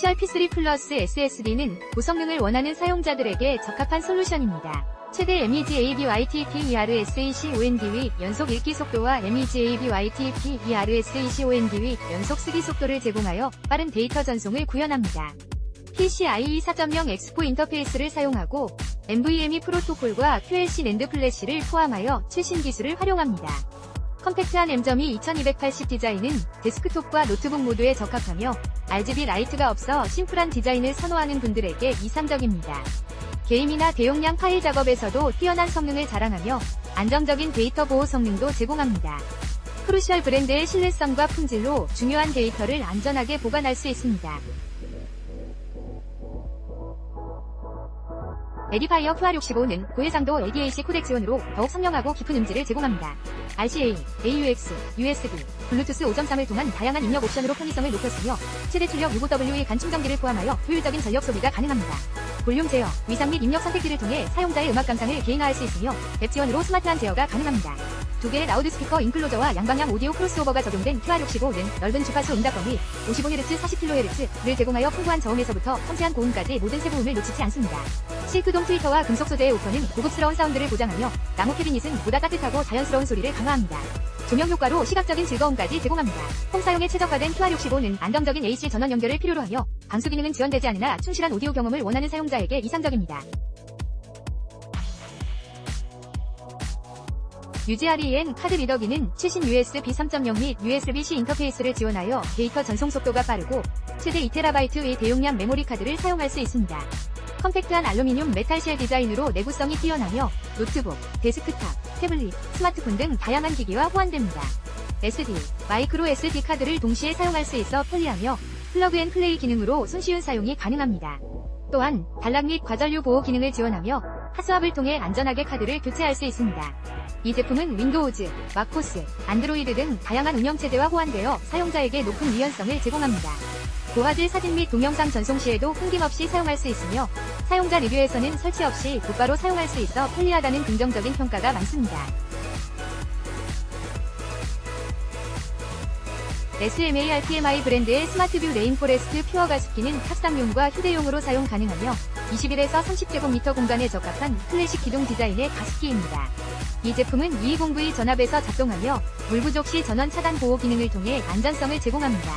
크루시얼 P3 플러스 SSD는 고성능을 원하는 사용자들에게 적합한 솔루션입니다. 최대 MEG AB YTP ERSAC OND의 연속 읽기 속도와 MEG AB YTP ERSAC OND의 연속 쓰기 속도를 제공하여 빠른 데이터 전송을 구현합니다. PCIe 4.0 X4 인터페이스를 사용하고 NVMe 프로토콜과 QLC 랜드 플래시를 포함하여 최신 기술을 활용합니다. 컴팩트한 M점이 2280 디자인은 데스크톱과 노트북 모두에 적합하며 RGB 라이트가 없어 심플한 디자인을 선호하는 분들에게 이상적입니다. 게임이나 대용량 파일 작업에서도 뛰어난 성능을 자랑하며 안정적인 데이터 보호 성능도 제공합니다. 크루시얼 브랜드의 신뢰성과 품질로 중요한 데이터를 안전하게 보관할 수 있습니다. 에디파이어 QR65는 고해상도 ADAC 코덱 지원으로 더욱 선명하고 깊은 음질을 제공합니다. RCA, AUX, USB, 블루투스 5.3을 통한 다양한 입력 옵션으로 편의성을 높였으며 최대 출력 65W의 간 충전기를 포함하여 효율적인 전력 소비가 가능합니다. 볼륨 제어, 위상 및 입력 선택기를 통해 사용자의 음악 감상을 개인화할 수 있으며 앱 지원으로 스마트한 제어가 가능합니다. 두 개의 라우드 스피커 인클로저와 양방향 오디오 크로스오버가 적용된 QR65는 넓은 주파수 음답 범위 55Hz, 40kHz를 제공하여 풍부한 저음에서부터 섬세한 고음까지 모든 세부음을 놓치지 않습니다. 실크돔 트위터와 금속 소재의 오퍼는 고급스러운 사운드를 보장하며 나무 캐비닛은 보다 따뜻하고 자연스러운 소리를 강화합니다. 조명 효과로 시각적인 즐거움까지 제공합니다. 홈 사용에 최적화된 QR65는 안정적인 AC 전원 연결을 필요로 하며 방수 기능은 지원되지 않으나 충실한 오디오 경험을 원하는 사용자에게 이상적입니다. UGREN 카드 리더기는 최신 USB 3.0 및 USB-C 인터페이스를 지원하여 데이터 전송 속도가 빠르고 최대 2TB의 대용량 메모리 카드를 사용할 수 있습니다. 컴팩트한 알루미늄 메탈 쉘 디자인으로 내구성이 뛰어나며 노트북, 데스크탑, 태블릿, 스마트폰 등 다양한 기기와 호환됩니다. SD, 마이크로 SD 카드를 동시에 사용할 수 있어 편리하며 플러그앤플레이 기능으로 손쉬운 사용이 가능합니다. 또한 단락 및 과전류 보호 기능을 지원하며 하스왑을 통해 안전하게 카드를 교체할 수 있습니다. 이 제품은 윈도우즈, 마코스, 안드로이드 등 다양한 운영체제와 호환되어 사용자에게 높은 유연성을 제공합니다. 고화질 사진 및 동영상 전송 시에도 끊김없이 사용할 수 있으며 사용자 리뷰에서는 설치 없이 곧바로 사용할 수 있어 편리하다는 긍정적인 평가가 많습니다. SMARTMI 브랜드의 스마트뷰 레인포레스트 퓨어 가습기는 탑상용과 휴대용으로 사용 가능하며 21에서 30제곱미터 공간에 적합한 클래식 기동 디자인의 가습기입니다. 이 제품은 220V 전압에서 작동하며 물 부족 시 전원 차단 보호 기능을 통해 안전성을 제공합니다.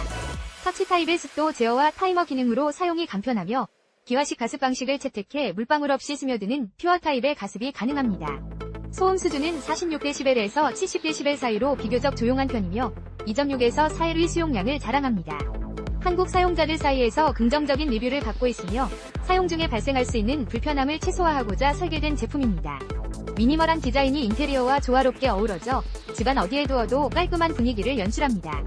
터치 타입의 습도 제어와 타이머 기능으로 사용이 간편하며 기화식 가습 방식을 채택해 물방울 없이 스며드는 퓨어 타입의 가습이 가능합니다. 소음 수준은 46dB에서 70dB 사이로 비교적 조용한 편이며 2.6에서 4L의 수용량을 자랑합니다. 한국 사용자들 사이에서 긍정적인 리뷰를 받고 있으며 사용 중에 발생할 수 있는 불편함을 최소화하고자 설계된 제품입니다. 미니멀한 디자인이 인테리어와 조화롭게 어우러져 집안 어디에 두어도 깔끔한 분위기를 연출합니다.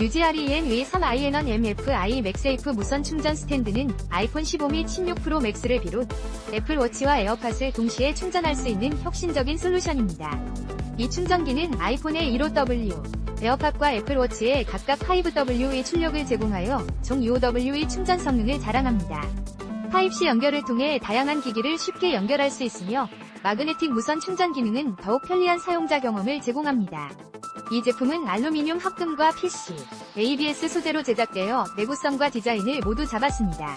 UGREN V3IN1 MFI 맥세이프 무선 충전 스탠드는 아이폰 15 및 16 프로 맥스를 비롯 애플워치와 에어팟을 동시에 충전할 수 있는 혁신적인 솔루션입니다. 이 충전기는 아이폰의 15W, 에어팟과 애플워치에 각각 5W의 출력을 제공하여 종 2OW의 충전 성능을 자랑합니다. 타입C 연결을 통해 다양한 기기를 쉽게 연결할 수 있으며 마그네틱 무선 충전 기능은 더욱 편리한 사용자 경험을 제공합니다. 이 제품은 알루미늄 합금과 PC, ABS 소재로 제작되어 내구성과 디자인을 모두 잡았습니다.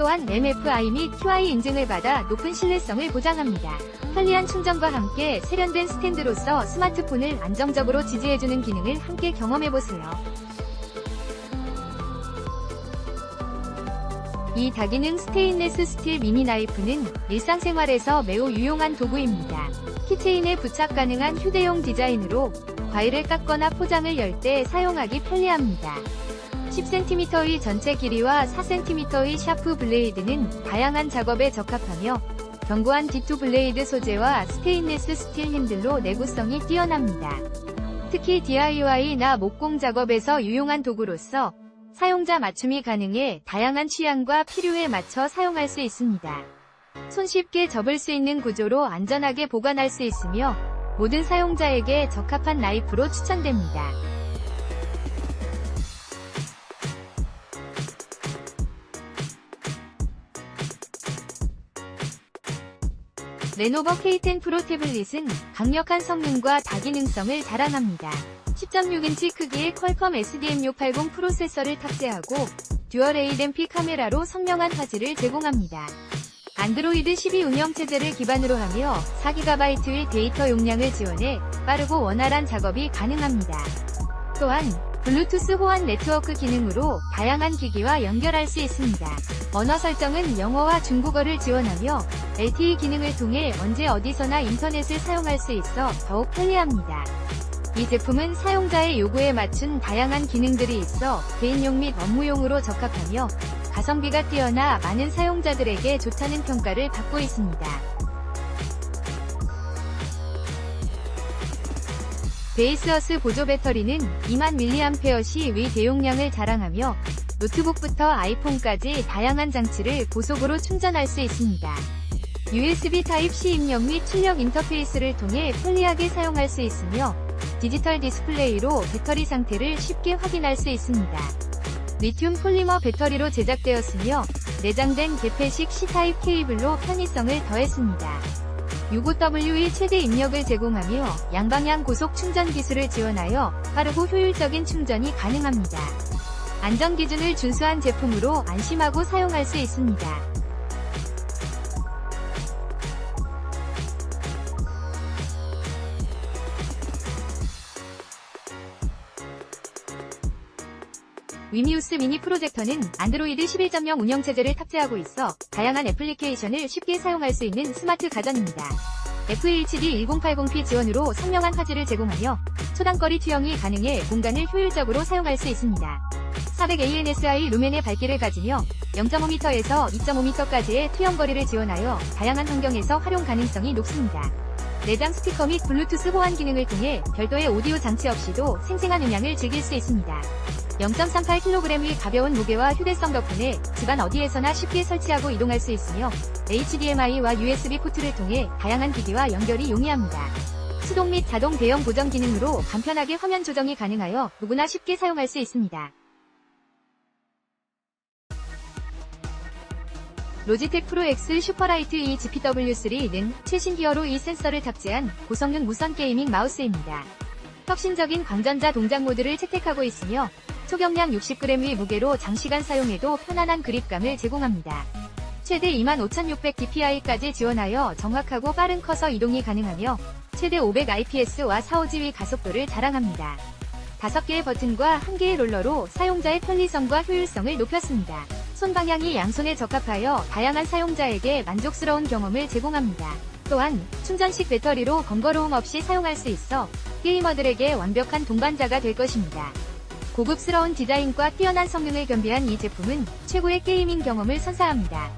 또한 MFI 및 QI 인증을 받아 높은 신뢰성을 보장합니다. 편리한 충전과 함께 세련된 스탠드로서 스마트폰을 안정적으로 지지해주는 기능을 함께 경험해보세요. 이 다기능 스테인레스 스틸 미니 나이프는 일상생활에서 매우 유용한 도구입니다. 키체인에 부착 가능한 휴대용 디자인으로 과일을 깎거나 포장을 열 때 사용하기 편리합니다. 10cm의 전체 길이와 4cm의 샤프 블레이드는 다양한 작업에 적합하며 견고한 D2 블레이드 소재와 스테인레스 스틸 핸들로 내구성이 뛰어납니다. 특히 DIY나 목공 작업에서 유용한 도구로서 사용자 맞춤이 가능해 다양한 취향과 필요에 맞춰 사용할 수 있습니다. 손쉽게 접을 수 있는 구조로 안전하게 보관할 수 있으며 모든 사용자에게 적합한 나이프로 추천됩니다. 레노버 K10 프로 태블릿은 강력한 성능과 다기능성을 자랑합니다. 10.6인치 크기의 퀄컴 SDM680 프로세서를 탑재하고 듀얼 ADMP 카메라로 선명한 화질을 제공합니다. 안드로이드 12 운영체제를 기반으로 하며 4GB의 데이터 용량을 지원해 빠르고 원활한 작업이 가능합니다. 또한 블루투스 호환 네트워크 기능으로 다양한 기기와 연결할 수 있습니다. 언어 설정은 영어와 중국어를 지원하며 LTE 기능을 통해 언제 어디서나 인터넷을 사용할 수 있어 더욱 편리합니다. 이 제품은 사용자의 요구에 맞춘 다양한 기능들이 있어 개인용 및 업무용으로 적합하며 가성비가 뛰어나 많은 사용자들에게 좋다는 평가를 받고 있습니다. 베이스어스 보조 배터리는 2만 mAh 위 대용량을 자랑하며 노트북부터 아이폰까지 다양한 장치를 고속으로 충전할 수 있습니다. USB Type-C 입력 및 출력 인터페이스를 통해 편리하게 사용할 수 있으며 디지털 디스플레이로 배터리 상태를 쉽게 확인할 수 있습니다. 리튬 폴리머 배터리로 제작되었으며 내장된 개폐식 C타입 케이블로 편의성을 더했습니다. 65W의 최대 입력을 제공하며 양방향 고속 충전 기술을 지원하여 빠르고 효율적인 충전이 가능합니다. 안전 기준을 준수한 제품으로 안심하고 사용할 수 있습니다. 위미우스 미니 프로젝터는 안드로이드 11.0 운영체제를 탑재하고 있어 다양한 애플리케이션을 쉽게 사용할 수 있는 스마트 가전입니다. FHD 1080p 지원으로 선명한 화질을 제공하며 초단거리 투영이 가능해 공간을 효율적으로 사용할 수 있습니다. 400ANSI 루멘의 밝기를 가지며 0.5m에서 2.5m까지의 투영거리를 지원하여 다양한 환경에서 활용 가능성이 높습니다. 내장 스피커 및 블루투스 호환 기능을 통해 별도의 오디오 장치 없이도 생생한 음향을 즐길 수 있습니다. 0.38kg의 가벼운 무게와 휴대성 덕분에 집안 어디에서나 쉽게 설치하고 이동할 수 있으며 HDMI와 USB 포트를 통해 다양한 기기와 연결이 용이합니다. 수동 및 자동 대형 보정 기능으로 간편하게 화면 조정이 가능하여 누구나 쉽게 사용할 수 있습니다. 로지텍 프로 X 슈퍼라이트 E GPW3는 최신 기어로 이 센서를 탑재한 고성능 무선 게이밍 마우스입니다. 혁신적인 광전자 동작 모드를 채택하고 있으며 초경량 60g의 무게로 장시간 사용해도 편안한 그립감을 제공합니다. 최대 25600dpi까지 지원하여 정확하고 빠른 커서 이동이 가능하며 최대 500IPS와 4호지위 가속도를 자랑합니다. 5개의 버튼과 1개의 롤러로 사용자의 편리성과 효율성을 높였습니다. 손 방향이 양손에 적합하여 다양한 사용자에게 만족스러운 경험을 제공합니다. 또한 충전식 배터리로 번거로움 없이 사용할 수 있어 게이머들에게 완벽한 동반자가 될 것입니다. 고급스러운 디자인과 뛰어난 성능을 겸비한 이 제품은 최고의 게이밍 경험을 선사합니다.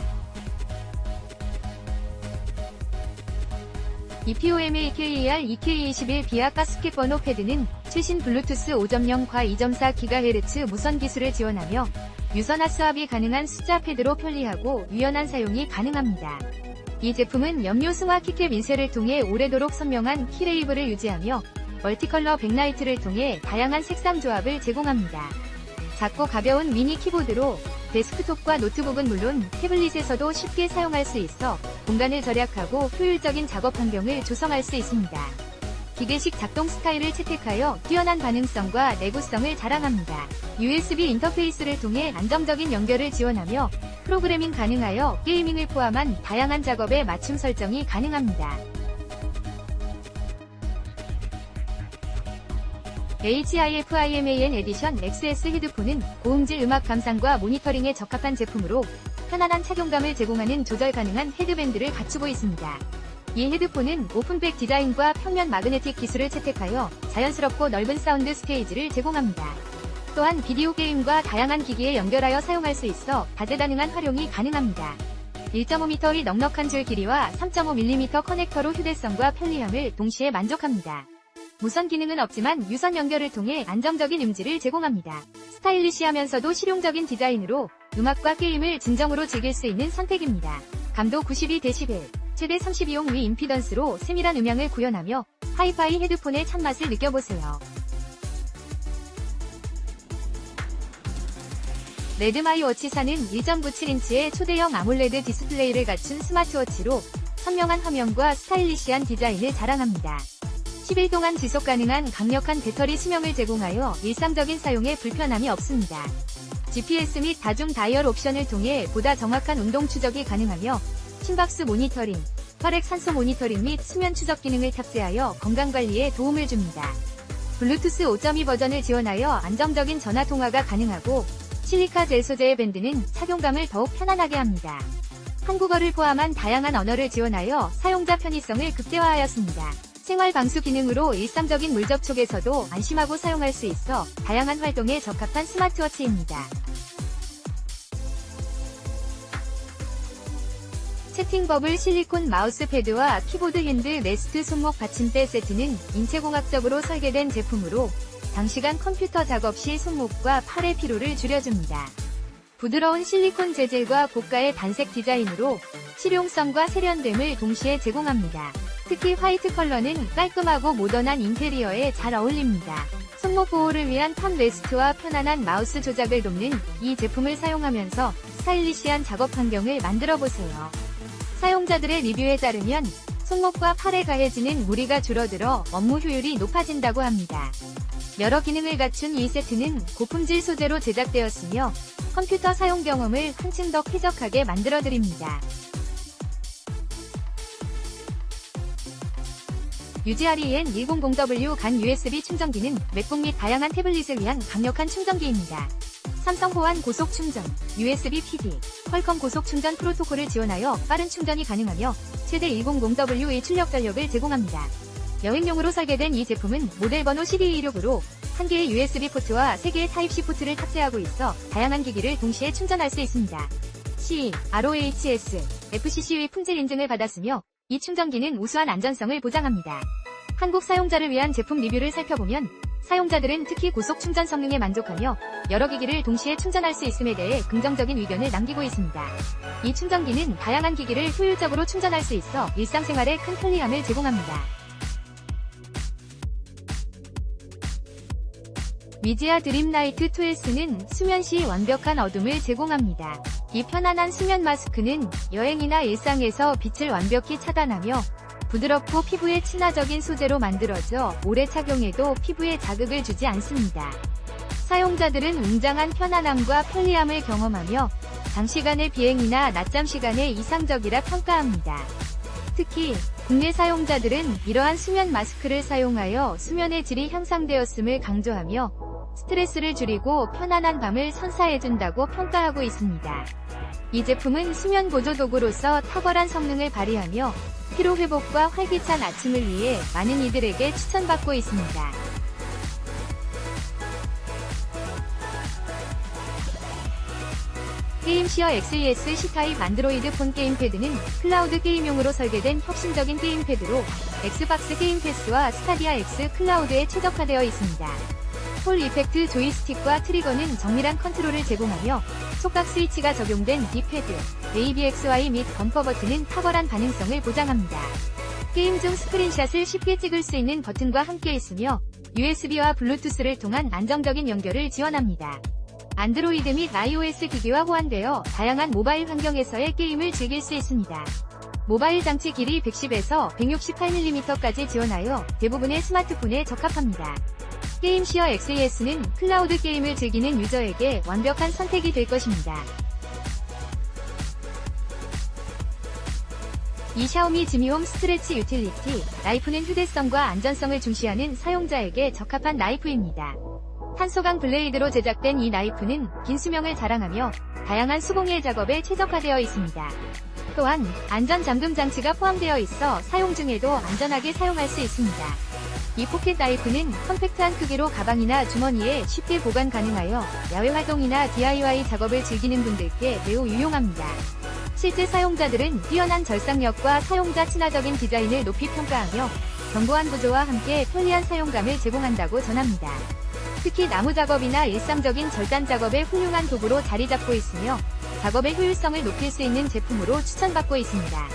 EPOMAKER EK21 비아 가스켓 번호 패드는 최신 블루투스 5.0과 2.4GHz 무선 기술을 지원하며 유선화 수압이 가능한 숫자 패드로 편리하고 유연한 사용이 가능합니다. 이 제품은 염료 승화 키캡 인쇄를 통해 오래도록 선명한 키레이블을 유지하며 멀티컬러 백라이트를 통해 다양한 색상 조합을 제공합니다. 작고 가벼운 미니 키보드로 데스크톱과 노트북은 물론 태블릿에서도 쉽게 사용할 수 있어 공간을 절약하고 효율적인 작업 환경을 조성할 수 있습니다. 기계식 작동 스타일을 채택하여 뛰어난 반응성과 내구성을 자랑합니다. USB 인터페이스를 통해 안정적인 연결을 지원하며 프로그래밍 가능하여 게이밍을 포함한 다양한 작업에 맞춤 설정이 가능합니다. HIFIMAN 에디션 XS 헤드폰은 고음질 음악 감상과 모니터링에 적합한 제품으로 편안한 착용감을 제공하는 조절 가능한 헤드밴드를 갖추고 있습니다. 이 헤드폰은 오픈백 디자인과 평면 마그네틱 기술을 채택하여 자연스럽고 넓은 사운드 스테이지를 제공합니다. 또한 비디오 게임과 다양한 기기에 연결하여 사용할 수 있어 다재다능한 활용이 가능합니다. 1.5m의 넉넉한 줄 길이와 3.5mm 커넥터로 휴대성과 편리함을 동시에 만족합니다. 무선 기능은 없지만 유선 연결을 통해 안정적인 음질을 제공합니다. 스타일리시하면서도 실용적인 디자인으로 음악과 게임을 진정으로 즐길 수 있는 선택입니다. 감도 92dB, 최대 32용 위 임피던스로 세밀한 음향을 구현하며 하이파이 헤드폰의 참맛을 느껴보세요. 레드마이 워치사는 1.97인치의 초대형 아몰레드 디스플레이를 갖춘 스마트워치로 선명한 화면과 스타일리시한 디자인을 자랑합니다. 10일 동안 지속 가능한 강력한 배터리 수명을 제공하여 일상적인 사용에 불편함이 없습니다. GPS 및 다중 다이얼 옵션을 통해 보다 정확한 운동 추적이 가능하며 심박수 모니터링, 혈액 산소 모니터링 및 수면 추적 기능을 탑재하여 건강관리에 도움을 줍니다. 블루투스 5.2 버전을 지원하여 안정적인 전화 통화가 가능하고 실리카 젤 소재의 밴드는 착용감을 더욱 편안하게 합니다. 한국어를 포함한 다양한 언어를 지원하여 사용자 편의성을 극대화하였습니다. 생활 방수 기능으로 일상적인 물 접촉에서도 안심하고 사용할 수 있어 다양한 활동에 적합한 스마트워치입니다. 채팅 버블 실리콘 마우스 패드와 키보드 핸드 레스트 손목 받침대 세트는 인체공학적으로 설계된 제품으로 장시간 컴퓨터 작업 시 손목과 팔의 피로를 줄여줍니다. 부드러운 실리콘 재질과 고가의 단색 디자인으로 실용성과 세련됨을 동시에 제공합니다. 특히 화이트 컬러는 깔끔하고 모던한 인테리어에 잘 어울립니다. 손목 보호를 위한 턴 레스트와 편안한 마우스 조작을 돕는 이 제품을 사용하면서 스타일리시한 작업 환경을 만들어 보세요. 사용자들의 리뷰에 따르면 손목과 팔에 가해지는 무리가 줄어들어 업무 효율이 높아진다고 합니다. 여러 기능을 갖춘 이 세트는 고품질 소재로 제작되었으며 컴퓨터 사용 경험을 한층 더 쾌적하게 만들어드립니다. UGREN100W 간 USB 충전기는 맥북 및 다양한 태블릿을 위한 강력한 충전기입니다. 삼성 호환 고속 충전, USB PD, 퀄컴 고속 충전 프로토콜을 지원하여 빠른 충전이 가능하며 최대 100W의 출력 전력을 제공합니다. 여행용으로 설계된 이 제품은 모델 번호 CD216으로 한 개의 USB 포트와 세 개의 타입C 포트를 탑재하고 있어 다양한 기기를 동시에 충전할 수 있습니다. C, ROHS, FCC의 품질 인증을 받았으며 이 충전기는 우수한 안전성을 보장합니다. 한국 사용자를 위한 제품 리뷰를 살펴보면 사용자들은 특히 고속 충전 성능에 만족하며 여러 기기를 동시에 충전할 수 있음에 대해 긍정적인 의견을 남기고 있습니다. 이 충전기는 다양한 기기를 효율적으로 충전할 수 있어 일상생활에 큰 편리함을 제공합니다. 미지아 드림라이트 2S는 수면 시 완벽한 어둠을 제공합니다. 이 편안한 수면 마스크는 여행이나 일상에서 빛을 완벽히 차단하며 부드럽고 피부에 친화적인 소재로 만들어져 오래 착용해도 피부에 자극을 주지 않습니다. 사용자들은 웅장한 편안함과 편리함을 경험하며 장시간의 비행이나 낮잠 시간에 이상적이라 평가합니다. 특히 국내 사용자들은 이러한 수면 마스크를 사용하여 수면의 질이 향상되었음을 강조하며 스트레스를 줄이고 편안한 밤을 선사해준다고 평가하고 있습니다. 이 제품은 수면 보조 도구로서 탁월한 성능을 발휘하며 피로 회복과 활기찬 아침을 위해 많은 이들에게 추천받고 있습니다. 게임시어 XES C타입 안드로이드 폰 게임패드는 클라우드 게임용으로 설계된 혁신적인 게임패드로 엑스박스 게임 패스와 스타디아 X 클라우드에 최적화되어 있습니다. 폴 이펙트 조이스틱과 트리거는 정밀한 컨트롤을 제공하며 촉각 스위치가 적용된 D패드, ABXY 및 범퍼 버튼은 탁월한 반응성을 보장합니다. 게임 중 스크린샷을 쉽게 찍을 수 있는 버튼과 함께 있으며 USB와 블루투스를 통한 안정적인 연결을 지원합니다. 안드로이드 및 iOS 기기와 호환되어 다양한 모바일 환경에서의 게임을 즐길 수 있습니다. 모바일 장치 길이 110에서 168mm까지 지원하여 대부분의 스마트폰에 적합합니다. 게임시어 XES는 클라우드 게임을 즐기는 유저에게 완벽한 선택이 될 것입니다. 이 샤오미 지미홈 스트레치 유틸리티 나이프는 휴대성과 안전성을 중시하는 사용자에게 적합한 나이프입니다. 탄소강 블레이드로 제작된 이 나이프는 긴 수명을 자랑하며 다양한 수공예 작업에 최적화되어 있습니다. 또한 안전 잠금 장치가 포함되어 있어 사용 중에도 안전하게 사용할 수 있습니다. 이 포켓 나이프는 컴팩트한 크기로 가방이나 주머니에 쉽게 보관 가능하여 야외 활동이나 DIY 작업을 즐기는 분들께 매우 유용합니다. 실제 사용자들은 뛰어난 절삭력과 사용자 친화적인 디자인을 높이 평가하며 견고한 구조와 함께 편리한 사용감을 제공한다고 전합니다. 특히 나무 작업이나 일상적인 절단 작업에 훌륭한 도구로 자리 잡고 있으며 작업의 효율성을 높일 수 있는 제품으로 추천받고 있습니다.